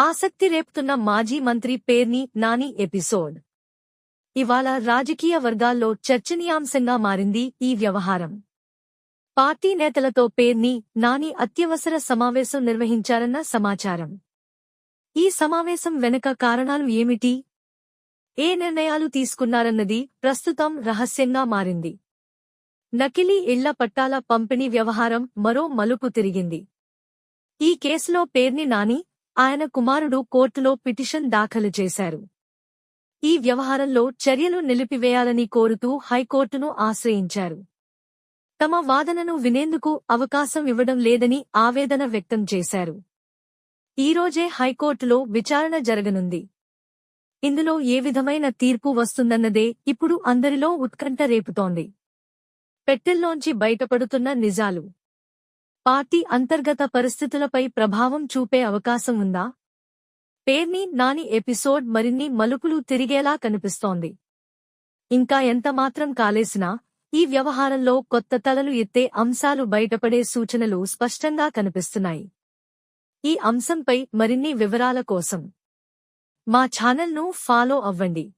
ఆసక్తి రేపుతున్న మాజీ మంత్రి పేర్ని నాని ఎపిసోడ్. ఇవాళ రాజకీయ వర్గాల్లో చర్చనీయాంశంగా మారింది ఈ వ్యవహారం. పార్టీ నేతలతో పేర్ని నాని అత్యవసర సమావేశం నిర్వహించారన్న సమాచారం. ఈ సమావేశం వెనుక కారణాలు ఏమిటి? ఏ నిర్ణయాలు తీసుకున్నారన్నది ప్రస్తుతం రహస్యంగా మారింది. నకిలీ ఇళ్ళ పట్టాల పంపిణీ వ్యవహారం మరో మలుపు తిరిగింది. ఈ కేసులో పేర్ని నాని ఆయన కుమారుడు కోర్టులో పిటిషన్ దాఖలు చేశారు. ఈ వ్యవహారంలో చర్యలు నిలిపివేయాలని కోరుతూ హైకోర్టును ఆశ్రయించారు. తమ వాదనను వినేందుకు అవకాశం ఇవ్వడం లేదని ఆవేదన వ్యక్తం చేశారు. ఈరోజే హైకోర్టులో విచారణ జరగనుంది. ఇందులో ఏ విధమైన తీర్పు వస్తుందన్నదే ఇప్పుడు అందరిలో ఉత్కంఠ రేపుతోంది. పెట్టెల్లోంచి బయటపడుతున్న నిజాలు. పార్టీ అంతర్గత పరిస్థితులపై ప్రభావం చూపే అవకాశం ఉందా? పేర్ని నాని ఎపిసోడ్ మరిన్ని మలుపులు తిరిగేలా కనిపిస్తోంది. ఇంకా ఎంతమాత్రం కాలేసినా ఈ వ్యవహారంలో కొత్త తలలు ఎత్తే అంశాలు బయటపడే సూచనలు స్పష్టంగా కనిపిస్తున్నాయి. ఈ అంశంపై మరిన్ని వివరాల కోసం మా ఛానల్ను ఫాలో అవ్వండి.